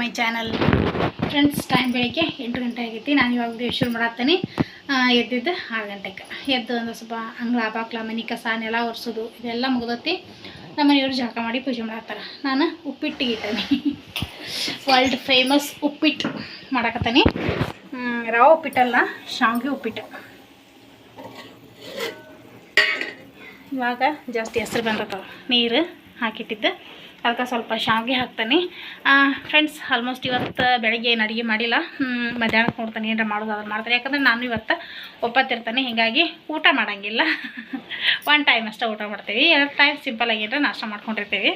My channel friends time ಬೆಳಿಗ್ಗೆ ಎಂಟು ಗಂಟೆ ಆಗೈತಿ. ನಾನು ಇವಾಗ ಶುರು ಮಾಡತ್ತೀನಿ ಎದ್ದಿದ್ದು ಆರು ಗಂಟೆಗೆ. ಎದ್ದು ಒಂದು ಸ್ವಲ್ಪ ಅಂಗಳ ಬಾಕ್ಲ ಮನೆ ಕಸ, ನೆಲ ಒರೆಸೋದು, ಇದೆಲ್ಲ ಮುಗ್ದತಿ ನಮ್ಮ ಮನೆಯವರು ಜಳಕ ಮಾಡಿ ಪೂಜೆ ಮಾಡತ್ತಾರ. ನಾನು ಉಪ್ಪಿಟ್ಟಿಗೆ ಇಟ್ಟನಿ ವರ್ಲ್ಡ್ ಫೇಮಸ್ ಉಪ್ಪಿಟ್ಟು ಮಾಡಕತ್ತೀನಿ. ರವೆ ಉಪ್ಪಿಟ್ಟಲ್ಲ, ಶಾವಿಗೆ ಉಪ್ಪಿಟ್ಟು. ಇವಾಗ ಜಾಸ್ತಿ ಹೆಸ್ರು ಬಂದಿರ್ತಾವೆ ನೀರು ಹಾಕಿಟ್ಟಿದ್ದು. ಅದಕ್ಕೆ ಸ್ವಲ್ಪ ಶಾವಿಗೆ ಹಾಕ್ತಾನೆ. ಫ್ರೆಂಡ್ಸ್ ಆಲ್ಮೋಸ್ಟ್ ಇವತ್ತು ಬೆಳಗ್ಗೆ ಏನು ಅಡುಗೆ ಮಾಡಿಲ್ಲ. ಮಧ್ಯಾಹ್ನಕ್ಕೆ ನೋಡ್ತಾನೆ ಏನಾರ ಮಾಡೋದು ಅದನ್ನು ಮಾಡ್ತಾರೆ. ಯಾಕಂದ್ರೆ ನಾನು ಇವತ್ತು ಒಪ್ಪತ್ತಿರ್ತಾನೆ. ಹೀಗಾಗಿ ಊಟ ಮಾಡೋಂಗಿಲ್ಲ. ಒನ್ ಟೈಮ್ ಅಷ್ಟೇ ಊಟ ಮಾಡ್ತೀವಿ. ಎರಡು ಟೈಮ್ ಸಿಂಪಲಾಗಿ ಏನಾರ ನಾಷ್ಟ ಮಾಡ್ಕೊಂಡಿರ್ತೀವಿ.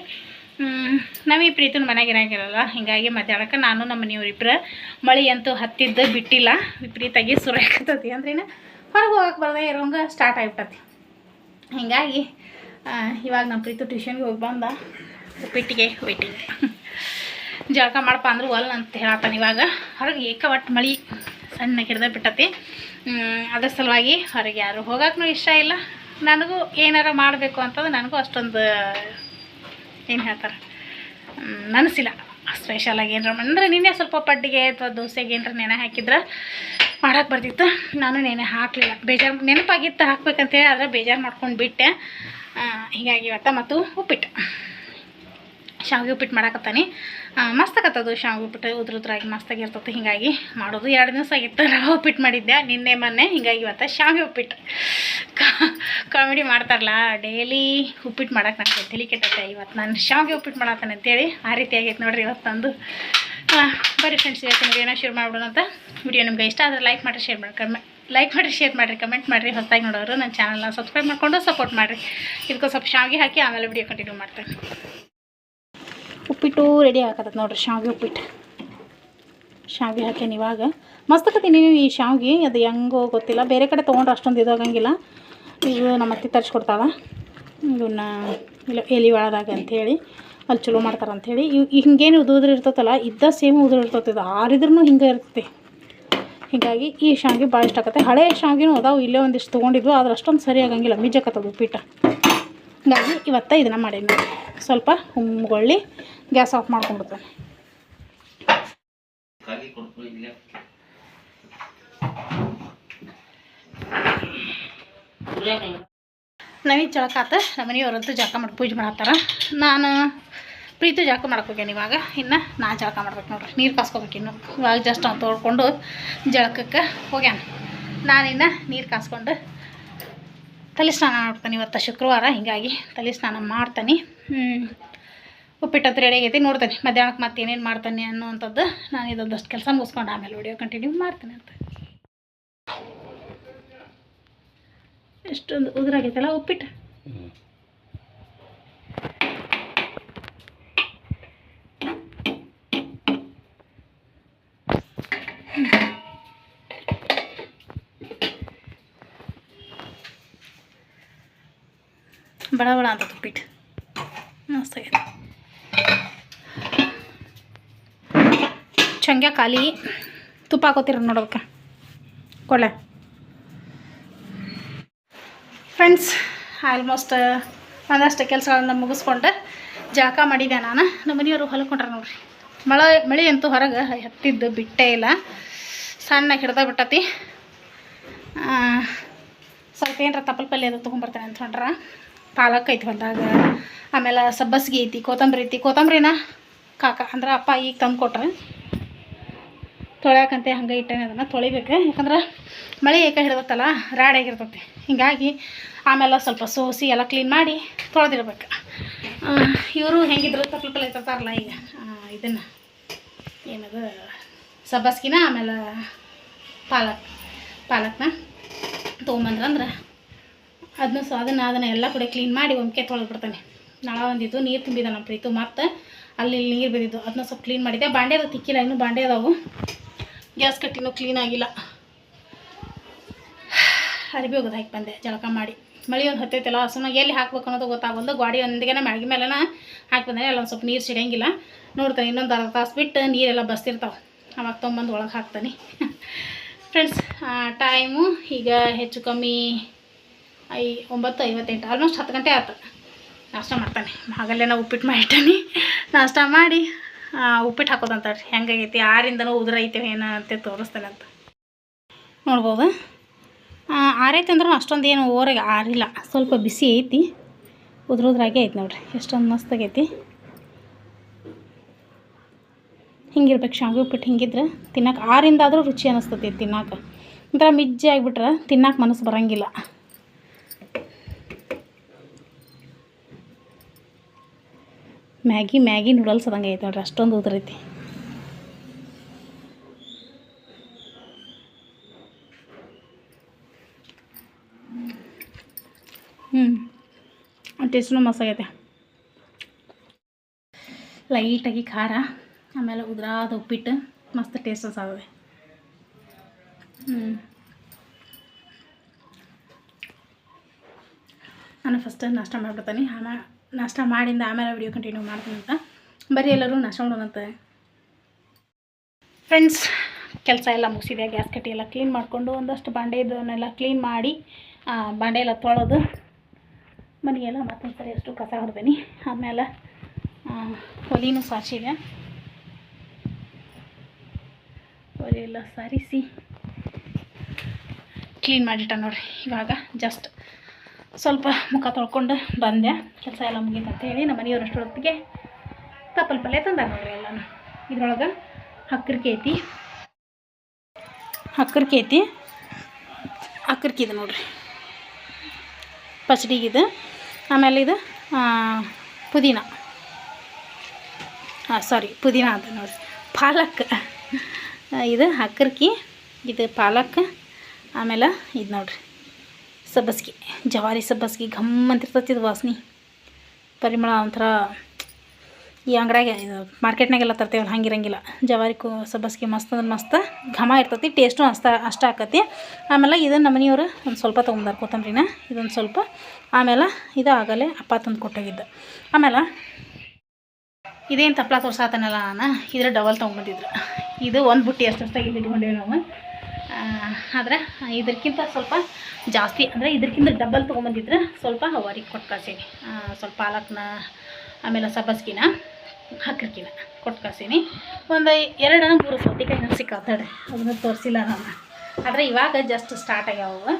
ನಾವು ನಮಗೆ ಪ್ರೀತಿನ ಮನೆಗೆ ಇರಂಗಿಲ್ಲಲ್ಲ ಹೀಗಾಗಿ ಮಧ್ಯಾಹ್ನಕ್ಕೆ ನಾನು ನಮ್ಮ ಮನೆಯವ್ರಿಬ್ರು ಮಳೆ ಅಂತೂ ಹತ್ತಿದ್ದು ಬಿಟ್ಟಿಲ್ಲ. ವಿಪರೀತಾಗಿ ಸುರಾಕತ್ತತಿ ಅಂದ್ರೇನು ಹೊರಗೆ ಹೋಗಕ್ಕೆ ಬರದೇ ಇರೋಂಗೆ ಸ್ಟಾರ್ಟ್ ಆಗಿಬಿಟ್ಟತಿ. ಹೀಗಾಗಿ ಇವಾಗ ನಮ್ಮ ಪ್ರೀತು ಟ್ಯೂಷನ್ಗೆ ಹೋಗಿ ಬಂದ. ಉಪ್ಪಿಟ್ಟಿಗೆ ವೇಟಿಂಗ್ ಜಳಕ ಮಾಡಪ್ಪ ಅಂದ್ರೆ ಒಲ್ ಅಂತ ಹೇಳ್ತಾನ ಇವಾಗ. ಹೊರಗೆ ಏಕ ಒಟ್ಟು ಮಳೆ ಸಣ್ಣ ಹಿಡ್ದ ಬಿಟ್ಟತಿ. ಅದರ ಅದ್ರ ಸಲುವಾಗಿ ಹೊರಗೆ ಯಾರು ಹೋಗಕ್ಕೂ ಇಷ್ಟ ಇಲ್ಲ. ನನಗೂ ಏನಾರ ಮಾಡಬೇಕು ಅಂತಂದು ನನಗೂ ಅಷ್ಟೊಂದು ಏನು ಹೇಳ್ತಾರೆ? ನನಸಿಲ್ಲ ಸ್ಪೆಷಲಾಗಿ ಏನಾರ ಅಂದರೆ ನಿನ್ನೆ ಸ್ವಲ್ಪ ಪಡ್ಡಿಗೆ ಅಥವಾ ದೋಸೆಗೆ ಏನಾರ ನೆನೆ ಹಾಕಿದ್ರೆ ಮಾಡಕ್ಕೆ ಬರ್ತಿತ್ತು. ನಾನು ನೆನೆ ಹಾಕಲಿಲ್ಲ. ಬೇಜಾರು ನೆನಪಾಗಿತ್ತು ಹಾಕ್ಬೇಕಂತೇಳಿ ಆದರೆ ಬೇಜಾರು ಮಾಡ್ಕೊಂಡು ಬಿಟ್ಟೆ. ಹೀಗಾಗಿ ಇವತ್ತ ಮತ್ತು ಉಪ್ಪಿಟ್ಟು. ಶಾವಿಗೆ ಉಪ್ಪಿಟ್ಟು ಮಾಡಾಕತ್ತಾನೆ. ಮಸ್ತ್ ಆಗತ್ತದು ಶಾವಿಗೆ ಉಪ್ಪಿಟ್ಟು, ಉದ್ರ ಉದ್ರಾಗಿ ಮಸ್ತಾಗಿರ್ತದೆ ಹೀಗಾಗಿ ಮಾಡೋದು ಎರಡು ದಿವಸ ಆಗಿತ್ತು. ರವೆ ಉಪ್ಪಿಟ್ಟು ಮಾಡಿದ್ದೆ. ನಿನ್ನೆ, ಮೊನ್ನೆ. ಹೀಗಾಗಿ ಇವತ್ತು ಶಾವಿಗೆ ಉಪ್ಪಿಟ್ಟು. ಕಾಮಿಡಿ ಮಾಡ್ತಾರಲ್ಲ, ಡೈಲಿ ಉಪ್ಪಿಟ್ಟು ಮಾಡಕ್ಕೆ ನನಗೆ ತಲೆ ಕೆಟ್ಟತ್ತೆ ಇವತ್ತು ನಾನು ಶಾವಿಗೆ ಉಪ್ಪಿಟ್ಟು ಮಾಡತ್ತಾನೆ ಅಂತೇಳಿ ಆ ರೀತಿ ಆಗೈತೆ ನೋಡ್ರಿ ಇವತ್ತು ಬರೀ ಫ್ರೆಂಡ್ಸ್ ಇವತ್ತು ವಿಡಿಯೋನ ಶೇರ್ ಮಾಡ್ಬಿಡೋಣ ಅಂತ. ವಿಡಿಯೋ ನಿಮ್ಗೆ ಇಷ್ಟ ಆದರೆ ಲೈಕ್ ಮಾಡಿರಿ ಶೇರ್ ಮಾಡಿ ಕಮ್ಮಿ ಲೈಕ್ ಮಾಡಿರಿ ಶೇರ್ ಮಾಡಿರಿ ಕಮೆಂಟ್ ಮಾಡಿರಿ. ಹೊಸದಾಗಿ ನೋಡೋರು ನನ್ನ ಚಾನಲ್ನ ಸಬ್ಸ್ಕ್ರೈಬ್ ಮಾಡಿಕೊಂಡು ಸಪೋರ್ಟ್ ಮಾಡಿರಿ. ಇದಕ್ಕೂ ಸ್ವಲ್ಪ ಶಾವಿಗೆ ಹಾಕಿ ಆಮೇಲೆ ವಿಡಿಯೋ ಕಂಟಿನ್ಯೂ ಮಾಡ್ತೇನೆ. ಉಪ್ಪಿಟ್ಟು ರೆಡಿ ಆಗತ್ತೆ ನೋಡ್ರಿ, ಶಾವಿಗೆ ಉಪ್ಪಿಟ್ಟು. ಶಾವಿಗೆ ಹಾಕೇನಿ ಇವಾಗ. ಮಸ್ತ್ ಹಾಕತ್ತೀನಿ ಈ ಶಾವಿಗೆ, ಅದು ಹೆಂಗೋ ಗೊತ್ತಿಲ್ಲ. ಬೇರೆ ಕಡೆ ತೊಗೊಂಡ್ರೆ ಅಷ್ಟೊಂದು ಇದಾಗಂಗಿಲ್ಲ ಇದು ನಮ್ಮ ಅತ್ತೆ ತರಿಸ್ಕೊಡ್ತಾಳೆ ಇದನ್ನ ಇಲ್ಲ, ಎಲೆ ಒಳದಾಗ ಅಂಥೇಳಿ ಅಲ್ಲಿ ಚಲೋ ಮಾಡ್ತಾರೆ ಅಂಥೇಳಿ ಇವು ಹಿಂಗೇನು ಉದುದ್ರ ಇರ್ತೈತಲ್ಲ ಇದ್ದ ಸೇಮ್ ಉದುರು ಇರ್ತೈತೆ ಇದು ಆರಿದ್ರೂ ಹಿಂಗೆ ಇರ್ತೈತಿ ಹೀಗಾಗಿ ಈ ಶಾವಿಗೆ ಭಾಳ ಇಷ್ಟ ಆಗತ್ತೆ. ಹಳೆ ಶಾವಿಗೆನೂ ಅದಾವು, ಇಲ್ಲೇ ಒಂದಿಷ್ಟು ತೊಗೊಂಡಿದ್ವು ಆದ್ರೆ ಅಷ್ಟೊಂದು ಸರಿ ಆಗಂಗಿಲ್ಲ. ಮಿಜ್ಜಕತ್ತದು ಉಪ್ಪಿಟ್ಟು. ಹೀಗಾಗಿ ಇವತ್ತ ಇದನ್ನು ಮಾಡೀನಿ. ಸ್ವಲ್ಪ ಹುಮ್ಗೊಳ್ಳಿ ಗ್ಯಾಸ್ ಆಫ್ ಮಾಡ್ಕೊಂಡ್ಬಿಡ್ತೇನೆ. ನವೀನ್ ಜಳಕ ಆತ. ನಮ್ಮ ಜಳಕ ಮಾಡಿ ಪೂಜೆ ಮಾಡತ್ತಾರ. ನಾನು ಪ್ರೀತಿ ಜಳಕ ಮಾಡಕ್ಕೆ ಹೋಗ್ಯಾನ ಇವಾಗ. ಇನ್ನು ನಾ ಜಳಕ ಮಾಡ್ಬೇಕು ನೋಡ್ರಿ. ನೀರು ಕಾಸ್ಕೊಬೇಕು ಇನ್ನು. ಇವಾಗ ಜಸ್ಟ್ ಅವ್ನು ತೊಳ್ಕೊಂಡು ಜಳಕಕ್ಕೆ ಹೋಗ್ಯಾನ. ನಾನಿನ್ನು ನೀರು ಕಾಸ್ಕೊಂಡು ತಲೆ ಸ್ನಾನ ಮಾಡ್ತಾನೆ ಇವತ್ತು ಶುಕ್ರವಾರ. ಹೀಗಾಗಿ ತಲೆ ಸ್ನಾನ ಮಾಡ್ತಾನೆ. ಉಪ್ಪಿಟ್ಟು ರೆಡಿ ಆಗೈತಿ, ನೋಡ್ತಾನೆ. ಮಧ್ಯಾಹ್ನಕ್ಕೆ ಮತ್ತೆ ಏನೇನು ಮಾಡ್ತಾನೆ ಅನ್ನೋವಂಥದ್ದು ನಾನು ಇದೊಂದಷ್ಟು ಕೆಲಸ ಮುಗಿಸ್ಕೊಂಡು ಆಮೇಲೆ ವಿಡಿಯೋ ಕಂಟಿನ್ಯೂ ಮಾಡ್ತೇನೆ ಅಂತ. ಎಷ್ಟೊಂದು ಉದುರಾಗೈತಲ್ಲ ಉಪ್ಪಿಟ್ಟು? ಬಡ ಬಡ ಅಂತ ಉಪ್ಪಿಟ್ಟು. ಮಸ್ತಾಗೈತೆ ಚಂಗ್ಯ ಖಾಲಿ ತುಪ್ಪ ಹಾಕೋತೀರ ನೋಡೋದಕ್ಕೆ ಕೊಳೆ ಫ್ರೆಂಡ್ಸ್ ಆಲ್ಮೋಸ್ಟ್ ಒಂದಷ್ಟು ಕೆಲಸಗಳನ್ನು ಮುಗಿಸ್ಕೊಂಡು ಜಾಕ ಮಾಡಿದೆ ನಾನು? ನಮ್ಮ ಮನೆಯವರು ಹೊಲ್ಕೊಂಡ್ರೆ ನೋಡ್ರಿ. ಮಳೆ ಮಳೆ ಅಂತೂ ಹೊರಗೆ ಹತ್ತಿದ್ದು ಬಿಟ್ಟೇ ಇಲ್ಲ. ಸಣ್ಣ ಹಿಡ್ದ ಬಿಟ್ಟತಿ. ಸ್ವಲ್ಪ ಏನರ ತಪ್ಪಲ್ ಪಲ್ಯ ಅದು ತೊಗೊಂಬರ್ತೇನೆ ಅಂತಂದ್ರೆ ಪಾಲಕ್ ಐತಿ ಹೊಲ್ದಾಗ. ಆಮೇಲೆ ಸಬ್ಬಸ್ಗೆ ಐತಿ, ಕೊತ್ತಂಬರಿ ಐತಿ. ಕೊತ್ತಂಬರಿನ ಕಾಕ, ಅಂದ್ರೆ ಅಪ್ಪ ಈಗ ತಂದು ಕೊಟ್ರೆ ತೊಳ್ಯಾಕಂತೆ ಹಂಗೆ ಇಟ್ಟೇನೆ ಅದನ್ನು ತೊಳಿಬೇಕು. ಯಾಕಂದ್ರೆ ಮಳೆ ಏಕ ಹಿಡ್ದತ್ತಲ್ಲ ರಾಡಾಗಿರ್ತೈತಿ ಹಿಂಗಾಗಿ ಆಮೇಲೆ ಸ್ವಲ್ಪ ಸೋಸಿ ಎಲ್ಲ ಕ್ಲೀನ್ ಮಾಡಿ ತೊಳೆದಿರ್ಬೇಕು ಇವರು ಹೆಂಗಿದ್ರು ತಪ್ಪಲು ಪಲ್ಯ ತರ್ತಾರಲ್ಲ ಈಗ. ಇದನ್ನು ಏನದು, ಸಬ್ಬಸ್ಗಿನ ಆಮೇಲೆ ಪಾಲಕ್, ಪಾಲಕ್ನ ತೊಗೊಂಬಂದ್ರಂದ್ರೆ ಅದನ್ನ ಸೊ, ಅದನ್ನು ಅದನ್ನು ಎಲ್ಲ ಕೂಡ ಕ್ಲೀನ್ ಮಾಡಿ ಒಮ್ಕೆ ತೊಳೆದ್ಬಿಡ್ತಾನೆ. ನಳ ಒಂದಿದ್ದು ನೀರು ತುಂಬಿದ ನಮ್ಮ ಪ್ರೀತು ಮತ್ತು ಅಲ್ಲಿ ನೀರು ಬಿದ್ದಿದ್ದು ಅದನ್ನ ಸ್ವಲ್ಪ ಕ್ಲೀನ್ ಮಾಡಿದ್ದೆ. ಬಾಂಡೆ ತಿಕ್ಕಿಲ್ಲ, ಇನ್ನೂ ಬಾಂಡೆ ಅದಾವು. ಗ್ಯಾಸ್ ಕಟ್ಟಿನೂ ಕ್ಲೀನ್ ಆಗಿಲ್ಲ. ಅರಿಬಿ ಹೋಗೋದು, ಹಾಕಿ ಬಂದೆ, ಜಳಕ ಮಾಡಿ. ಮಳೆ ಒಂದು ಹತ್ತೈತಲ್ಲ ಸುಮ್ಮನೆ ಎಲ್ಲಿ ಹಾಕ್ಬೇಕು ಅನ್ನೋದು ಗೊತ್ತಾಗೊಂದು ಗಾಡಿ ಒಂದಿಗೆ ಮ್ಯಾಗಿ ಮೇಲೆನ ಹಾಕಿ ಬಂದರೆ ಅಲ್ಲೊಂದು ಸ್ವಲ್ಪ ನೀರು ಸಿಡಿಯಂಗಿಲ್ಲ. ನೋಡ್ತಾನೆ, ಇನ್ನೊಂದು ಅರ್ಧ ತಾಸು ಬಿಟ್ಟು ನೀರೆಲ್ಲ ಬಸ್ತಿರ್ತಾವೆ. ಅವಾಗ ತೊಗೊಂಬಂದು ಒಳಗೆ ಹಾಕ್ತಾನೆ. ಫ್ರೆಂಡ್ಸ್ ಟೈಮು ಈಗ ಹೆಚ್ಚು ಕಮ್ಮಿ ಐ ಒಂಬತ್ತು ಐವತ್ತೆಂಟು ಆಲ್ಮೋಸ್ಟ್ ಹತ್ತು ಗಂಟೆ ಆಯ್ತು. ನಾಷ್ಟ ಮಾಡ್ತಾನೆ. ಹಾಗಲ್ಲೇ ನಾವು ಉಪ್ಪಿಟ್ಟು ಮಾಡಿಟ್ಟಾನೆ. ನಾಷ್ಟ ಮಾಡಿ ಉಪ್ಪಿಟ್ಟು ಹಾಕೋದಂತಾರೆ ಹೆಂಗಾಗೈತಿ? ಆರಿಂದನೂ ಐತಿ ಏನೋ ಅಂತ ತೋರಿಸ್ತೇನೆ ಅಂತ. ನೋಡ್ಬೋದು. ಆರೈತೆ ಅಂದ್ರೂ ಅಷ್ಟೊಂದು ಏನು ಓರಿಗೆ ಆರಿಲ್ಲ. ಸ್ವಲ್ಪ ಬಿಸಿ ಐತಿ. ಉದ್ರುದ್ರಾಗೆ ಐತಿ ನೋಡ್ರಿ. ಎಷ್ಟೊಂದು ಮಸ್ತಾಗೈತಿ. ಹಿಂಗಿರ್ಬೇಕು ಶಾವಿಗೆ ಉಪ್ಪಿಟ್ಟು ಹಿಂಗಿದ್ರೆ ತಿನ್ನಕ್ಕೆ ಆರಿಂದಾದರೂ ರುಚಿ ಅನ್ನಿಸ್ತತಿ ತಿನ್ನಕ್ಕೆ. ಒಂಥರ ಮಿಜ್ಜಿ ಆಗಿಬಿಟ್ರೆ ತಿನ್ನಕ್ಕೆ ಮನಸ್ಸು ಬರೋಂಗಿಲ್ಲ. ಮ್ಯಾಗಿ ಮ್ಯಾಗಿ ನೂಡಲ್ಸ್ ಅದಂಗೆ ಐತೆ ನೋಡ್ರಿ, ಅಷ್ಟೊಂದು ಉದುರೈತಿ ಹ್ಞೂ ಟೇಸ್ಟ್ನು ಮಸ್ತಾಗೈತೆ ಲೈಟಾಗಿ ಖಾರ, ಆಮೇಲೆ ಉದುರಾದ ಉಪ್ಪಿಟ್ಟು, ಮಸ್ತ್ ಟೇಸ್ಟ್ ಸಾಗದೆ ಹ್ಞೂ ನಾನು ಫಸ್ಟ್ ನಾಷ್ಟ ಮಾಡ್ಬಿಡ್ತೀನಿ. ಆಮೇಲೆ ನಾಷ್ಟ ಮಾಡಿಂದ ಆಮೇಲೆ ವಿಡಿಯೋ ಕಂಟಿನ್ಯೂ ಮಾಡ್ತೀನಿ ಅಂತ. ಬರೀ ಎಲ್ಲರೂ ನಾಷ್ಟ ಮಾಡೋಣಂತ ಫ್ರೆಂಡ್ಸ್ ಕೆಲಸ ಎಲ್ಲ ಮುಗಿಸಿದೆ. ಗ್ಯಾಸ್ ಕಟ್ಟಿ ಎಲ್ಲ ಕ್ಲೀನ್ ಮಾಡಿಕೊಂಡು ಒಂದಷ್ಟು ಬಾಂಡೆ ಇದನ್ನೆಲ್ಲ ಕ್ಲೀನ್ ಮಾಡಿ ಬಾಂಡೆ ಎಲ್ಲ ತೊಳೆದು ಮನೆಗೆಲ್ಲ ಮತ್ತೊಂದು ಸರಿ ಅಷ್ಟು ಕಸ ಹೊಡ್ತೀನಿ ಆಮೇಲೆ ಒಲಿನೂ ಸಾರಿಸಿದೆ. ಒಲೆ ಎಲ್ಲ ಸಾರಿಸಿ ಕ್ಲೀನ್ ಮಾಡಿಟ್ಟ ನೋಡ್ರಿ. ಇವಾಗ ಜಸ್ಟ್ ಸ್ವಲ್ಪ ಮುಖ ತೊಳ್ಕೊಂಡು ಬಂದೆ. ಕೆಲಸ ಎಲ್ಲ ಮುಗೀತು ಅಂತೇಳಿ ನಮ್ಮ ಮನೆಯವ್ರು ಅಷ್ಟೊತ್ತಿಗೆ ತಪ್ಪಲ್ ಪಲ್ಯ ತಂದಾರ ನೋಡ್ರಿ ಎಲ್ಲನೂ. ಇದ್ರೊಳಗೆ ಹಕ್ಕರಿಕೆ ಐತಿ ಹಕ್ಕರಿಕೆ ಐತಿ ಹಕ್ಕರಿಕೆ ಇದೆ ನೋಡ್ರಿ. ಪಚಡಿಗಿದೆ ಆಮೇಲೆ ಇದು ಪುದೀನ. ಹಾಂ ಸಾರಿ ಪುದೀನ ಅಂತ ನೋಡ್ರಿ. ಪಾಲಕ್. ಇದು ಹಕ್ಕರ್ಕಿ ಇದು ಪಾಲಕ್. ಆಮೇಲೆ ಇದು ನೋಡ್ರಿ. ಸಬ್ಬಸ್ಗಿ, ಜವಾರಿ ಸಬ್ಬಸ್ಗೆ ಘಮ್ ಅಂತಿರ್ತೈತಿ ಇದು ವಾಸನೆ. ಪರಿಮಳ ಒಂಥರ ಈ ಅಂಗಡ್ಯಾಗ ಇದು ಮಾರ್ಕೆಟ್ನಾಗೆಲ್ಲ ತರ್ತೇವಲ್ಲ, ಹಂಗಿರಂಗಿಲ್ಲ. ಜವಾರಿ ಕು ಸಬ್ಬಸ್ಗೆ ಮಸ್ತ್ ಅಂದ್ರೆ ಮಸ್ತ್, ಘಮ ಇರ್ತೈತಿ, ಟೇಸ್ಟು ಅಷ್ಟ ಅಷ್ಟ ಆಕತಿ. ಆಮೇಲೆ ಇದನ್ನು ನಮ್ಮ ಮನೆಯವರು ಒಂದು ಸ್ವಲ್ಪ ತೊಗೊಂಬಾರ ಕೊತ್ತಂಬ್ರಿನ, ಇದೊಂದು ಸ್ವಲ್ಪ. ಆಮೇಲೆ ಇದು ಆಗಲೇ ಅಪ್ಪ ತಂದು ಕೊಟ್ಟೋಗಿದ್ದ. ಆಮೇಲೆ ಇದೇನು ತಪ್ಪಲ ತೋರ್ಸಾತನಲ್ಲ ನಾನು, ಇದ್ರ ಡಬಲ್ ತೊಗೊಂಬಂದಿದ್ರು. ಇದು ಒಂದು ಬುಟ್ಟಿ ಅಷ್ಟು ಅಷ್ಟಾಗಿ ಇಟ್ಕೊಂಡೇವೆ ನಾವು. ಆದರೆ ಇದಕ್ಕಿಂತ ಸ್ವಲ್ಪ ಜಾಸ್ತಿ ಅಂದರೆ ಇದಕ್ಕಿಂತ ಡಬಲ್ ತೊಗೊಂಬಂದಿದ್ರೆ ಸ್ವಲ್ಪ ಅವರಿಗೆ ಕೊಟ್ಟು ಕಳ್ಸೀನಿ. ಸ್ವಲ್ಪ ಪಾಲಕ್ನ, ಆಮೇಲೆ ಸಬ್ಬಸ್ಗಿನ ಹಕ್ಕರ್ಕಿನ ಕೊಟ್ಟು ಕಳ್ಸೀನಿ. ಒಂದು ಎರಡು ಮೂರು ಸೌತೆಕಾಯಿ ನಂಗೆ ಸಿಕ್ಕಾತಾಳೆ ಅದನ್ನು ತೋರಿಸಿಲ್ಲ ನಾನು. ಆದರೆ ಇವಾಗ ಜಸ್ಟ್ ಸ್ಟಾರ್ಟ್ ಆಗ್ಯಾವ.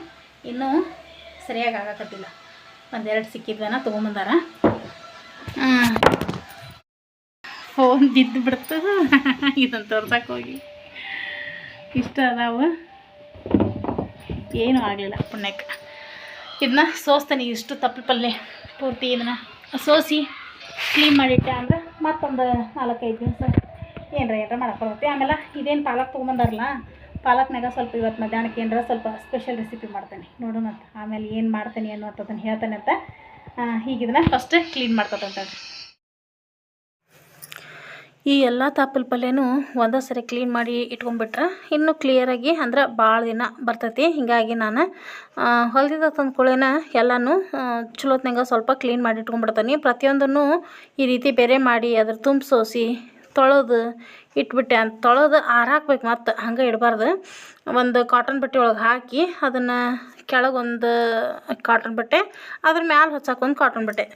ಇನ್ನೂ ಸರಿಯಾಗಿ ಆಗಕತ್ತಿಲ್ಲ. ಒಂದೆರಡು ಸಿಕ್ಕಿದ್ವನ ತೊಗೊಂಬಂದಾರ. ಓ ಬಿದ್ದು ಬಿಡ್ತು ಇದನ್ನು ತೋರ್ಸಕ್ಕೆ ಹೋಗಿ. ಇಷ್ಟ ಅದಾವ? ಏನೂ ಆಗಲಿಲ್ಲ ಪುಣ್ಯಕ್ಕೆ. ಇದನ್ನ ಸೋಸ್ತಾನೆ, ಇಷ್ಟು ತಪ್ಪಲು ಪಲ್ಯ. ಪೂರ್ತಿ ಇದನ್ನ ಸೋಸಿ ಕ್ಲೀನ್ ಮಾಡಿಟ್ಟೆ ಅಂದ್ರೆ ಮತ್ತೊಂದು ನಾಲ್ಕೈದು ದಿವಸ ಏನರ ಏನರ ಮಾಡಕ್ಕೆ ಆಮೇಲೆ ಇದೇನು ಪಾಲಕ್ ತೊಗೊಂಬಂದಾರಲ್ಲ ಪಾಲಕ್ನಾಗ ಸ್ವಲ್ಪ ಇವತ್ತು ಮಧ್ಯಾಹ್ನಕ್ಕೆ ಏನರ ಸ್ವಲ್ಪ ಸ್ಪೆಷಲ್ ರೆಸಿಪಿ ಮಾಡ್ತೇನೆ. ನೋಡೋಣ ಆಮೇಲೆ ಏನು ಮಾಡ್ತೇನೆ ಅನ್ನುವಂಥದ್ದನ್ನು ಹೇಳ್ತಾನೆ ಅಂತ ಈಗ ಇದನ್ನ ಫಸ್ಟ್ ಕ್ಲೀನ್ ಮಾಡ್ಕೊತಂತ ಈ ಎಲ್ಲ ತಾಪಲ್ ಪಲ್ಯನೂ ಒಂದೇ ಸರಿ ಕ್ಲೀನ್ ಮಾಡಿ ಇಟ್ಕೊಂಡ್ಬಿಟ್ರೆ ಇನ್ನೂ ಕ್ಲಿಯರಾಗಿ ಅಂದ್ರೆ ಭಾಳ ದಿನ ಬರ್ತೈತಿ. ಹೀಗಾಗಿ ನಾನು ಹೊಲದಿಂದ ತಂದ ಕೂಡಲೇನ ಎಲ್ಲನೂ ಚಲೋತ್ನಾಗ ಸ್ವಲ್ಪ ಕ್ಲೀನ್ ಮಾಡಿ ಇಟ್ಕೊಂಡ್ಬಿಡ್ತೀನಿ. ಪ್ರತಿಯೊಂದನ್ನು ಈ ರೀತಿ ಬೇರೆ ಮಾಡಿ ಅದ್ರ ತುಂಬ ಸೋಸಿ ತೊಳೆದು ಇಟ್ಬಿಟ್ಟೆ ಅಂತ, ತೊಳೆದು ಆರಾಕ್ಬೇಕು ಮತ್ತು ಹಂಗೆ ಇಡಬಾರ್ದು. ಒಂದು ಕಾಟನ್ ಬಟ್ಟೆ ಒಳಗೆ ಹಾಕಿ ಅದನ್ನು ಕೆಳಗೊಂದು ಕಾಟನ್ ಬಟ್ಟೆ, ಅದ್ರ ಮ್ಯಾಲೆ ಹೊಚ್ಚಾಕ ಒಂದು ಕಾಟನ್ ಬಟ್ಟೆ.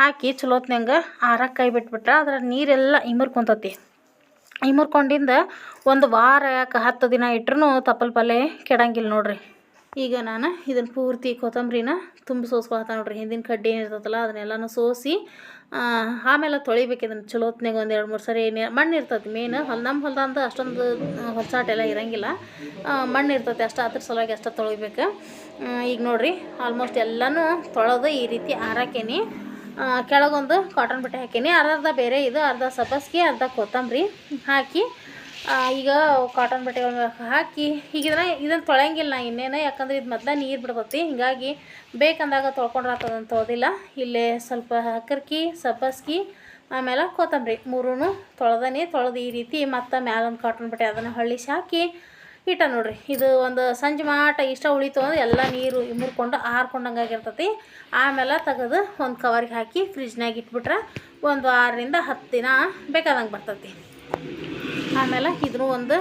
ಹಾಕಿ ಚಲೋತ್ನಂಗ ಆರಕ್ಕೆ ಕೈ ಬಿಟ್ಬಿಟ್ರೆ ಅದ್ರ ನೀರೆಲ್ಲ ಇಮರ್ಕೊಂತತಿ. ಇಮರ್ಕೊಂಡಿಂದ ಒಂದು ವಾರ ಯಾಕೆ ಹತ್ತು ದಿನ ಇಟ್ರೂ ತಪ್ಪಲ್ ಪಲ್ಯ ಕೆಡಂಗಿಲ್ಲ ನೋಡ್ರಿ. ಈಗ ನಾನು ಇದನ್ನು ಪೂರ್ತಿ ಕೊತ್ತಂಬರಿನ ತುಂಬ ಸೋಸ್ಕೊಳತ್ತ ನೋಡ್ರಿ. ಹಿಂದಿನ ಕಡ್ಡಿ ಏನಿರ್ತದಲ್ಲ ಅದನ್ನೆಲ್ಲನೂ ಸೋಸಿ ಆಮೇಲೆ ತೊಳಿಬೇಕು ಇದನ್ನು ಚಲೋತ್ನಾಗ ಒಂದು ಎರಡು ಮೂರು ಸರಿ ಮಣ್ಣು ಇರ್ತೈತಿ ಮೇನ್ ಹೊಲ ನಮ್ಮ ಹೊಲ್ದಂದು ಅಷ್ಟೊಂದು ಹೊಸಾಟೆಲ್ಲ ಇರಂಗಿಲ್ಲ. ಮಣ್ಣು ಇರ್ತೈತಿ ಅಷ್ಟು, ಅದ್ರ ಸಲುವಾಗಿ ಅಷ್ಟು ತೊಳಿಬೇಕು. ಈಗ ನೋಡಿರಿ ಆಲ್ಮೋಸ್ಟ್ ಎಲ್ಲನೂ ತೊಳೆದು ಈ ರೀತಿ ಆರಾಕೇನಿ. ಕೆಳಗೊಂದು ಕಾಟನ್ ಬಟ್ಟೆ ಹಾಕೇನಿ. ಅರ್ಧ ಅರ್ಧ ಬೇರೆ ಇದು, ಅರ್ಧ ಸಬ್ಬಸ್ಗೆ, ಅರ್ಧ ಕೊತ್ತಂಬರಿ ಹಾಕಿ ಈಗ ಕಾಟನ್ ಬಟ್ಟೆ ಹಾಕಿ, ಈಗ ಇದನ್ನ, ಇದನ್ನು ತೊಳೆಯಂಗಿಲ್ಲ ನಾ ಇನ್ನೇನು, ಯಾಕಂದ್ರೆ ಇದು ಮೊದಲ ನೀರು ಬಿಡ್ತೈತಿ. ಹಿಂಗಾಗಿ ಬೇಕಂದಾಗ ತೊಳ್ಕೊಂಡ್ರೆ ಆಗ್ತದಂತ ಹೋದಿಲ್ಲ ಇಲ್ಲೇ ಸ್ವಲ್ಪ ಹಕ್ಕರ್ಕಿ ಸಬ್ಬಸ್ಕಿ, ಆಮೇಲೆ ಕೊತ್ತಂಬರಿ ಮೂರೂ ತೊಳೆದನೆ. ತೊಳೆದು ಈ ರೀತಿ ಮತ್ತು ಮ್ಯಾಲೊಂದು ಕಾಟನ್ ಬಟ್ಟೆ ಅದನ್ನು ಹೊಳ್ಳಿಸಿ ಹಾಕಿ ಇಟ್ಟ ನೋಡ್ರಿ. ಇದು ಒಂದು ಸಂಜೆ ಮಾಟ ಇಷ್ಟ ಉಳಿತು ಅಂದ್ರೆ ಎಲ್ಲ ನೀರು ಮುರ್ಕೊಂಡು ಆರ್ಕೊಂಡಂಗೆ ಆಗಿರ್ತತಿ. ಆಮೇಲೆ ತೆಗೆದು ಒಂದು ಕವರ್ಗೆ ಹಾಕಿ ಫ್ರಿಜ್ನಾಗ ಇಟ್ಬಿಟ್ರೆ ಒಂದು ಆರರಿಂದ ಹತ್ತು ದಿನ ಬೇಕಾದಂಗೆ ಬರ್ತೈತಿ. ಆಮೇಲೆ ಇದನ್ನು ಒಂದು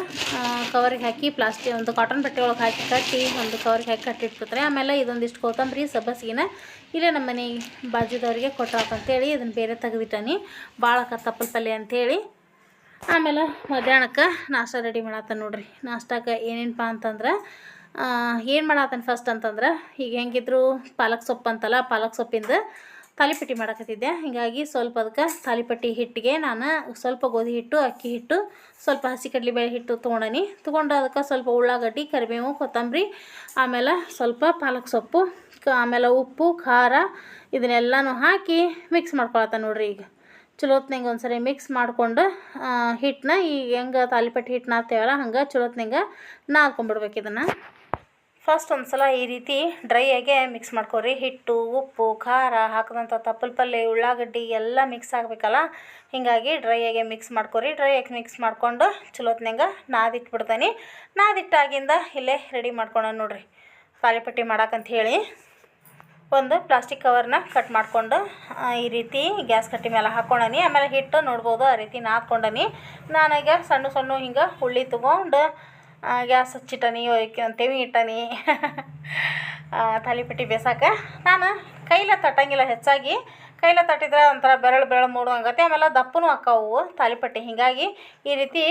ಕವರಿಗೆ ಹಾಕಿ ಪ್ಲಾಸ್ಟಿಕ್ ಒಂದು ಕಾಟನ್ ಬಟ್ಟೆ ಒಳಗೆ ಹಾಕಿ ಕಟ್ಟಿ ಒಂದು ಕವರಿಗೆ ಹಾಕಿ ಕಟ್ಟಿ ಇಟ್ಕೊತಾರೆ ಆಮೇಲೆ ಇದೊಂದಿಷ್ಟು ಕೊತ್ತಂಬರಿ, ಸಬ್ಬಸಿಗೆನ ಇಲ್ಲೇ ನಮ್ಮ ಮನೆ ಬಾಜುದವರಿಗೆ ಕೊಟ್ಟಾಕಂತೇಳಿ ಇದನ್ನು ಬೇರೆ ತೆಗೆದಿಟ್ಟಾನಿ. ಭಾಳ ತಪ್ಪಲ್ ಪಲ್ಯ ಅಂಥೇಳಿ ಆಮೇಲೆ ಮಧ್ಯಾಹ್ನಕ್ಕೆ ನಾಷ್ಟ ರೆಡಿ ಮಾಡತ್ತಾನ ನೋಡ್ರಿ. ನಾಷ್ಟಕ್ಕೆ ಏನೇನಪ್ಪ ಅಂತಂದ್ರೆ ಏನು ಮಾಡತ್ತಾನೆ ಫಸ್ಟ್ ಅಂತಂದ್ರೆ, ಈಗ ಹೆಂಗಿದ್ರು ಪಾಲಕ್ ಸೊಪ್ಪು ಅಂತಲ್ಲ ಪಾಲಕ್ ಸೊಪ್ಪಿಂದ ತಾಲಿಪಟ್ಟಿ ಮಾಡಕತ್ತಿದ್ದೆ. ಹೀಗಾಗಿ ಸ್ವಲ್ಪ ಅದಕ್ಕೆ ತಾಲಿಪಟ್ಟಿ ಹಿಟ್ಟಿಗೆ ನಾನು ಸ್ವಲ್ಪ ಗೋಧಿ ಹಿಟ್ಟು, ಅಕ್ಕಿ ಹಿಟ್ಟು, ಸ್ವಲ್ಪ ಹಸಿ ಕಡಲೆಬೇಳೆ ಹಿಟ್ಟು ತೊಗೊಂಡನಿ. ತೊಗೊಂಡು ಅದಕ್ಕೆ ಸ್ವಲ್ಪ ಉಳ್ಳಾಗಡ್ಡಿ, ಕರಿಬೇವು, ಕೊತ್ತಂಬರಿ, ಆಮೇಲೆ ಸ್ವಲ್ಪ ಪಾಲಕ್ ಸೊಪ್ಪು ಆಮೇಲೆ ಉಪ್ಪು, ಖಾರ ಇದನ್ನೆಲ್ಲನೂ ಹಾಕಿ ಮಿಕ್ಸ್ ಮಾಡ್ಕೊಳತ್ತ ನೋಡ್ರಿ ಈಗ. ಚಲೋತ್ನಂಗೆ ಒಂದ್ಸರಿ ಮಿಕ್ಸ್ ಮಾಡಿಕೊಂಡು ಹಿಟ್ಟನ್ನ ಈಗ ಹೆಂಗೆ ತಾಲಿಪಟ್ಟಿ ಹಿಟ್ಟು ನಾದ್ತೇವಲ್ಲ ಹಂಗೆ ಚಲೋತ್ನಂಗೆ ನಾದ್ಕೊಂಡ್ಬಿಡ್ಬೇಕು ಇದನ್ನು. ಫಸ್ಟ್ ಒಂದು ಸಲ ಈ ರೀತಿ ಡ್ರೈಯಾಗೆ ಮಿಕ್ಸ್ ಮಾಡ್ಕೊರಿ ಹಿಟ್ಟು, ಉಪ್ಪು, ಖಾರ ಹಾಕಿದಂಥ ತಪ್ಪಲ ಪಲ್ಲೆ, ಉಳ್ಳಾಗಡ್ಡಿ ಎಲ್ಲ ಮಿಕ್ಸ್ ಆಗಬೇಕಲ್ಲ? ಹೀಗಾಗಿ ಡ್ರೈಯಾಗೆ ಮಿಕ್ಸ್ ಮಾಡ್ಕೊರಿ ಡ್ರೈಯಾಗಿ ಮಿಕ್ಸ್ ಮಾಡ್ಕೊಂಡು ಚಲೋತ್ನಂಗೆ ನಾದಿಟ್ಬಿಡ್ತೀನಿ. ನಾದಿಟ್ಟಾಗಿಂದ ಇಲ್ಲೇ ರೆಡಿ ಮಾಡ್ಕೊಳ ನೋಡ್ರಿ. ಪಾಲಿಪಟ್ಟಿ ಮಾಡಕ್ಕಂತ ಹೇಳಿ ಒಂದು ಪ್ಲಾಸ್ಟಿಕ್ ಕವರ್ನ ಕಟ್ ಮಾಡಿಕೊಂಡು ಈ ರೀತಿ ಗ್ಯಾಸ್ ಕಟ್ಟಿ ಮೇಲೆ ಹಾಕ್ಕೊಂಡನಿ ಆಮೇಲೆ ಹಿಟ್ಟು ನೋಡ್ಬೋದು, ಆ ರೀತಿ ನಾದ್ಕೊಂಡನಿ. ನಾನೀಗ ಸಣ್ಣ ಸಣ್ಣ ಹಿಂಗೆ ಹುಳಿ ತೊಗೊಂಡು ಗ್ಯಾಸ್ ಹಚ್ಚಿಟ್ಟನಿ ತೆವಿ ಇಟ್ಟನಿ. ತಾಲಿಪಟ್ಟಿ ಬೇಸಾಕ. ನಾನು ಕೈಲೇ ತಟ್ಟಂಗಿಲ್ಲ ಹೆಚ್ಚಾಗಿ. ಕೈಲ ತಟ್ಟಿದ್ರೆ ಒಂಥರ ಬೆರಳು ಬೆರಳು ಮೂಡುವಂಗತ್ತೆ ಆಮೇಲೆ ದಪ್ಪನೂ ಅಕ್ಕಾವು ತಾಲಿಪಟ್ಟಿ ಹೀಗಾಗಿ ಈ ರೀತಿ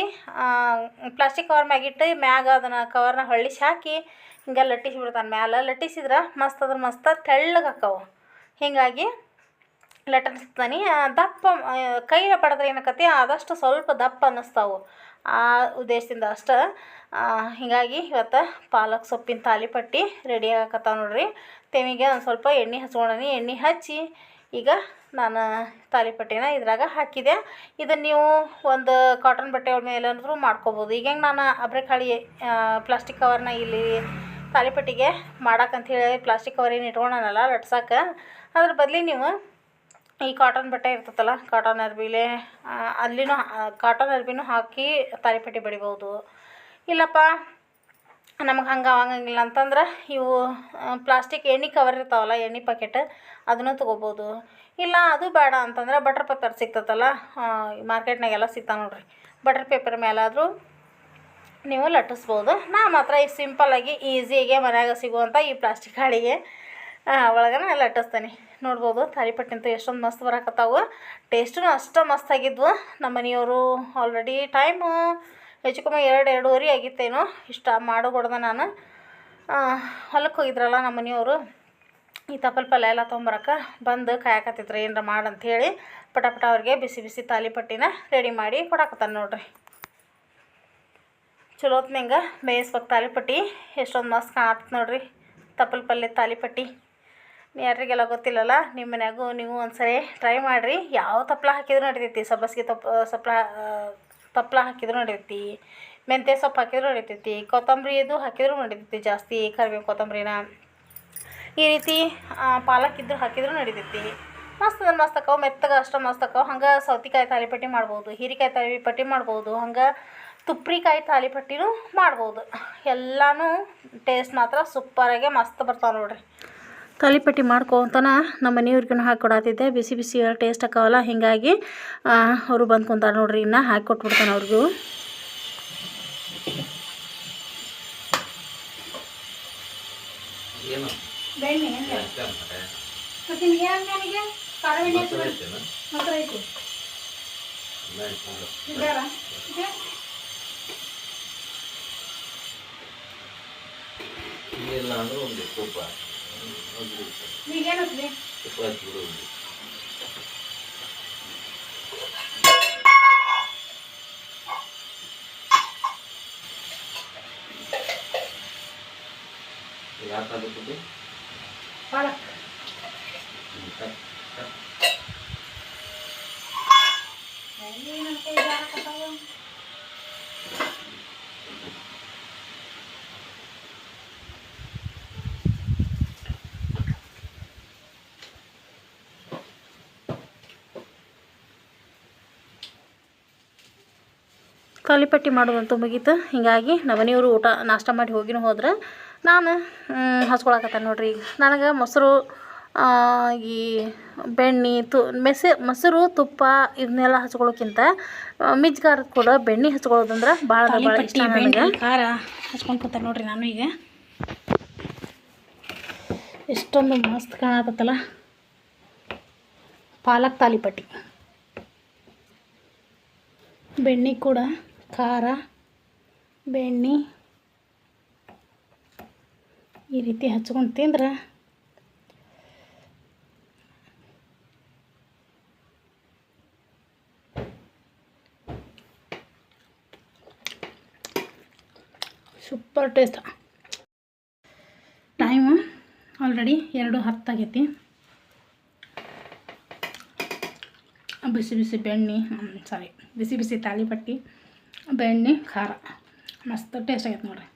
ಪ್ಲಾಸ್ಟಿಕ್ ಕವರ್ ಮ್ಯಾಗಿಟ್ಟು ಮ್ಯಾಗ ಅದನ್ನು ಕವರ್ನ ಹೊಳ್ಳಿಸಿ ಹಾಕಿ ಹಿಂಗೆ ಲಟ್ಟಿಸಿ ಬಿಡ್ತಾನೆ ಮ್ಯಾಲೆ ಲಟ್ಟಿಸಿದ್ರೆ ಮಸ್ತ್ ಅದ್ರ ಮಸ್ತ್ ತೆಳ್ಳಗೆ ಆಕಾವು ಹೀಗಾಗಿ ಲಟ್ಟಿಸ್ತಾನೆ ದಪ್ಪ ಕೈಲ ಪಡೆದ್ರೆ ಏನಾಕತಿ ಆದಷ್ಟು ಸ್ವಲ್ಪ ದಪ್ಪ ಅನ್ನಿಸ್ತಾವು. ಆ ಉದ್ದೇಶದಿಂದ ಅಷ್ಟೇ. ಹೀಗಾಗಿ ಇವತ್ತು ಪಾಲಕ್ ಸೊಪ್ಪಿನ ತಾಲಿಪಟ್ಟಿ ರೆಡಿ ಆಗಕತ್ತಾವ ನೋಡ್ರಿ. ತೆವಿಗೆ ಒಂದು ಸ್ವಲ್ಪ ಎಣ್ಣೆ ಹಚ್ಕೊಂಡನಿ. ಎಣ್ಣೆ ಹಚ್ಚಿ ಈಗ ನಾನು ತಾಲಿಪಟ್ಟಿನ ಇದ್ರಾಗ ಹಾಕಿದೆ ಇದನ್ನು ನೀವು ಒಂದು ಕಾಟನ್ ಬಟ್ಟೆ ಮೇಲೆ ಅಂದ್ರೂ ಮಾಡ್ಕೊಬೋದು. ಈಗ ಹೆಂಗೆ ನಾನು ಅಬ್ರೆಕಾಳಿ ಪ್ಲಾಸ್ಟಿಕ್ ಕವರ್ನ ಇಲ್ಲಿ ತಾಲಿಪಟ್ಟಿಗೆ ಮಾಡಕ್ಕಂಥೇಳಿ ಪ್ಲಾಸ್ಟಿಕ್ ಕವರ್ ಏನು ಇಟ್ಕೊಂಡನಲ್ಲ ಲಟ್ಸಕ್ಕೆ ಅದ್ರ ಬದಲಿ ನೀವು ಈ ಕಾಟನ್ ಬಟ್ಟೆ ಇರ್ತದಲ್ಲ ಕಾಟನ್ ಅರ್ಬಿಲೆ ಅಲ್ಲಿನೂ ಕಾಟನ್ ಅರ್ಬಿನೂ ಹಾಕಿ ತಾಲಿಪಟ್ಟಿ ಬಡಿಬೋದು ಇಲ್ಲಪ್ಪ, ನಮಗೆ ಹಂಗೆ ಆಗಂಗಿಲ್ಲ ಅಂತಂದ್ರೆ ಇವು ಪ್ಲಾಸ್ಟಿಕ್ ಎಣ್ಣೆ ಕವರ್ ಇರ್ತಾವಲ್ಲ, ಎಣ್ಣೆ ಪ್ಯಾಕೆಟ್ ಅದನ್ನು ತೊಗೋಬೋದು ಇಲ್ಲ, ಅದು ಬೇಡ ಅಂತಂದ್ರೆ ಬಟರ್ ಪೇಪರ್ ಸಿಗ್ತದಲ್ಲ ಮಾರ್ಕೆಟ್ನಾಗೆಲ್ಲ ಸಿಗ್ತಾವೆ ನೋಡ್ರಿ. ಬಟರ್ ಪೇಪರ್ ಮೇಲಾದರೂ ನೀವು ಲಟ್ಟಿಸ್ಬೋದು. ನಾ ಮಾತ್ರ ಈ ಸಿಂಪಲ್ಲಾಗಿ ಈಸಿಯಾಗೆ ಮನ್ಯಾಗ ಸಿಗುವಂಥ ಈ ಪ್ಲಾಸ್ಟಿಕ್ ಹಾಳಿಗೆ ಒಳಗನ ಅಟ್ಟಿಸ್ತೇನೆ. ನೋಡ್ಬೋದು ತಾಲಿಪಟ್ಟಿಂತ ಎಷ್ಟೊಂದು ಮಸ್ತ್ ಬರಕತ್ತಾವು. ಟೇಸ್ಟೂ ಅಷ್ಟು ಮಸ್ತ್ ಆಗಿದ್ವು. ನಮ್ಮ ಮನೆಯವರು ಆಲ್ರೆಡಿ ಟೈಮು ಹೆಚ್ಚು ಕಮ್ಮಿ ಎರಡು, ಎರಡೂವರೆ ಆಗಿತ್ತೇನೋ. ಇಷ್ಟ ಮಾಡೋ ಹೊಡ್ದೆ ನಾನು ಹೊಲಕ್ಕೆ ಹೋಗಿದ್ರಲ್ಲ ನಮ್ಮ ಮನೆಯವರು. ಈ ತಪ್ಪಲ್ ಪಲ್ಯ ಎಲ್ಲ ತೊಗೊಂಬರಕ್ಕೆ ಬಂದು ಕಾಯಕತ್ತಿದ್ರು, ಏನರ ಮಾಡಂಥೇಳಿ ಪಟ ಪಟ ಅವ್ರಿಗೆ ಬಿಸಿ ಬಿಸಿ ತಾಲಿಪಟ್ಟಿನ ರೆಡಿ ಮಾಡಿ ಕೊಡಕತ್ತಾನ ನೋಡ್ರಿ. ಚಲೋತ್ನಂಗೆ ಬೇಯಿಸ್ಬೇಕು ತಾಲಿಪಟ್ಟಿ ಎಷ್ಟೊಂದು ಮಸ್ತ್ ಕಾಣತ್ತೆ ನೋಡ್ರಿ ತಪ್ಪಲ್ ಪಲ್ಯ ತಾಲಿಪಟ್ಟಿ ಯಾರಿಗೆಲ್ಲ ಗೊತ್ತಿಲ್ಲಲ್ಲ ನಿಮ್ಮ ಮನ್ಯಾಗೂ ನೀವು ಒಂದ್ಸರಿ ಟ್ರೈ ಮಾಡಿರಿ. ಯಾವ ತಪ್ಪಲ ಹಾಕಿದ್ರು ನಡಿತೈತಿ. ಸಬ್ಬಸ್ಗೆ ತಪ್ಪ, ಸಪ್ಲ ತಪ್ಪಲ ಹಾಕಿದ್ರು ನಡಿತೈತಿ. ಮೆಂತ್ಯ ಸೊಪ್ಪು ಹಾಕಿದ್ರು ನಡಿತೈತಿ. ಕೊತ್ತಂಬರಿ ಇದು ಹಾಕಿದ್ರು ನಡಿತೈತಿ ಜಾಸ್ತಿ, ಕರಿಬೇವು ಕೊತ್ತಂಬರಿನ. ಈ ರೀತಿ ಪಾಲಕ್ ಇದ್ರೂ ಹಾಕಿದ್ರು ನಡಿತೈತಿ. ಮಸ್ತ್ ಅದನ್ನು ಮಸ್ತ್ ಮೆತ್ತಗೆ ಅಷ್ಟು ಮಸ್ತ್ ಹಂಗೆ ಸೌತಿಕಾಯಿ ತಾಲಿಪಟ್ಟಿ ಮಾಡ್ಬೋದು, ಹೀರಿಕಾಯಿ ತಾಲಿಪಟ್ಟಿ ಮಾಡ್ಬೋದು, ಹಂಗೆ ತುಪ್ರಿಕಾಯಿ ತಾಲಿಪಟ್ಟಿನೂ ಮಾಡ್ಬೋದು. ಎಲ್ಲನೂ ಟೇಸ್ಟ್ ಮಾತ್ರ ಸೂಪರಾಗೆ ಮಸ್ತ್ ಬರ್ತಾವೆ ನೋಡ್ರಿ. ತಾಲಿಪಟ್ಟಿ ಮಾಡ್ಕೊಂತನ ನಮ್ಮ ಮನೆಯವ್ರಿಗೂ ಹಾಕಿ ಕೊಡತ್ತಿದ್ದೆ ಬಿಸಿ ಬಿಸಿ ಟೇಸ್ಟ್ ಹಾಕವಲ್ಲ ಹೀಗಾಗಿ ಅವರು ಬಂದು ಕುಂತಾರೆ ನೋಡ್ರಿ ಇನ್ನು ಹಾಕಿ ಕೊಟ್ಬಿಡ್ತಾನೆ ಅವ್ರಿಗೂ. ಇಲ್ಲ ಅಂದ್ರೆ ಒಂದು ತುಪ್ಪ ಒಂದು ಈಗೇನತ್ಲಿ ತುಪ್ಪ ಹಚ್ಬಿಡು ಒಂದು ಈಗ ಹಾಕಾಗುತ್ತೆ ಪಾಲಕ್ ತಾಲಿಪಟ್ಟಿ ಮಾಡೋದಂತೂ ಮುಗೀತು. ಹೀಗಾಗಿ ನವನಿಯವರು ಮನೆಯವರು ಊಟ ನಾಷ್ಟ ಮಾಡಿ ಹೋಗಿನೂ ಹೋದ್ರೆ ನಾನು ಹಚ್ಕೊಳಕತ್ತ ನೋಡ್ರಿ ಈಗ. ನನಗೆ ಮೊಸರು ಈ ಬೆಣ್ಣೆ ತು ಮೆಸೆ ಮೊಸರು ತುಪ್ಪ ಇದನ್ನೆಲ್ಲ ಹಚ್ಕೊಳ್ಳೋಕ್ಕಿಂತ ಮಿಜ್ಗಾರದ ಕೂಡ ಬೆಣ್ಣೆ ಹಚ್ಕೊಳ್ಳೋದಂದ್ರೆ ಭಾಳ ಖಾರ ಹಚ್ಕೊಂಡು ಕೂತಾರೆ ನೋಡ್ರಿ ನಾನು ಈಗ. ಎಷ್ಟೊಂದು ಮಸ್ತ್ ಕಾಣತ್ತಲ್ಲ ಪಾಲಕ್ ತಾಲಿಪಟ್ಟಿ. ಬೆಣ್ಣೆ ಕೂಡ ಖಾರ, ಬೆಣ್ಣೆ ಈ ರೀತಿ ಹಚ್ಕೊಂಡು ತಿಂದ್ರೆ ಸೂಪರ್ ಟೇಸ್ಟ್ ಟೈಮು ಆಲ್ರೆಡಿ ಎರಡು ಹತ್ತಾಗೈತಿ ಬಿಸಿ ಬಿಸಿ ಬೆಣ್ಣೆ ಸಾರಿ ಬಿಸಿ ಬಿಸಿ ತಾಲಿಪಟ್ಟಿ. ಬೆಣ್ಣೆ, ಖಾರ. ಮಸ್ತ್ ಟೇಸ್ಟ್ ಆಗೈತೆ ನೋಡ್ರಿ.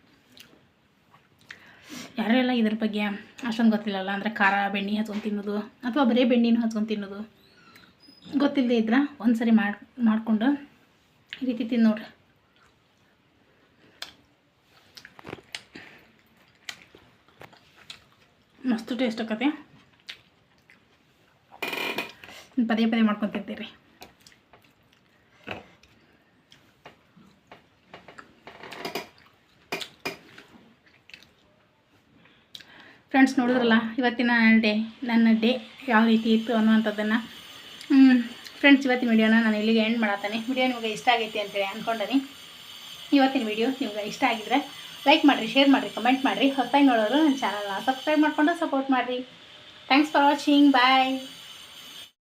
ಯಾರೆಲ್ಲ ಇದ್ರ ಬಗ್ಗೆ ಅಷ್ಟೊಂದು ಗೊತ್ತಿಲ್ಲಲ್ಲ, ಅಂದರೆ ಖಾರ ಬೆಣ್ಣೆ ಹಚ್ಕೊಂಡು ತಿನ್ನೋದು ಅಥವಾ ಬರೀ ಬೆಣ್ಣೆನೂ ಹಚ್ಕೊಂಡು ತಿನ್ನೋದು ಗೊತ್ತಿಲ್ಲದೆ ಇದ್ರೆ ಒಂದು ಸರಿ ಮಾಡಿ, ಮಾಡಿಕೊಂಡು ಈ ರೀತಿ ತಿಂದು ನೋಡ್ರಿ. ಮಸ್ತ್ ಟೇಸ್ಟ್ ಆಗತ್ತೆ. ಪದೇ ಪದೇ ಮಾಡ್ಕೊಂಡು ಫ್ರೆಂಡ್ಸ್ ನೋಡಿದ್ರಲ್ಲ, ಇವತ್ತಿನ ಡೇ ನನ್ನ ಡೇ ಯಾವ ರೀತಿ ಇತ್ತು ಅನ್ನುವಂಥದ್ದನ್ನು? ಫ್ರೆಂಡ್ಸ್ ಇವತ್ತಿನ ವಿಡಿಯೋನ ನಾನು ಇಲ್ಲಿಗೆ ಎಂಡ್ ಮಾಡ್ತಾನೆ. ವಿಡಿಯೋ ನಿಮಗೆ ಇಷ್ಟ ಆಗೈತಿ ಅಂತೇಳಿ ಅಂದ್ಕೊಂಡನಿ ಇವತ್ತಿನ ವಿಡಿಯೋ ನಿಮ್ಗೆ ಇಷ್ಟ ಆಗಿದ್ರೆ ಲೈಕ್ ಮಾಡಿರಿ ಶೇರ್ ಮಾಡಿರಿ ಕಮೆಂಟ್ ಮಾಡಿರಿ. ಹೊತ್ತಾಗಿ ನೋಡೋರು ನನ್ನ ಚಾನಲ್ನ ಸಬ್ಸ್ಕ್ರೈಬ್ ಮಾಡಿಕೊಂಡು ಸಪೋರ್ಟ್ ಮಾಡಿರಿ. Thanks for watching bye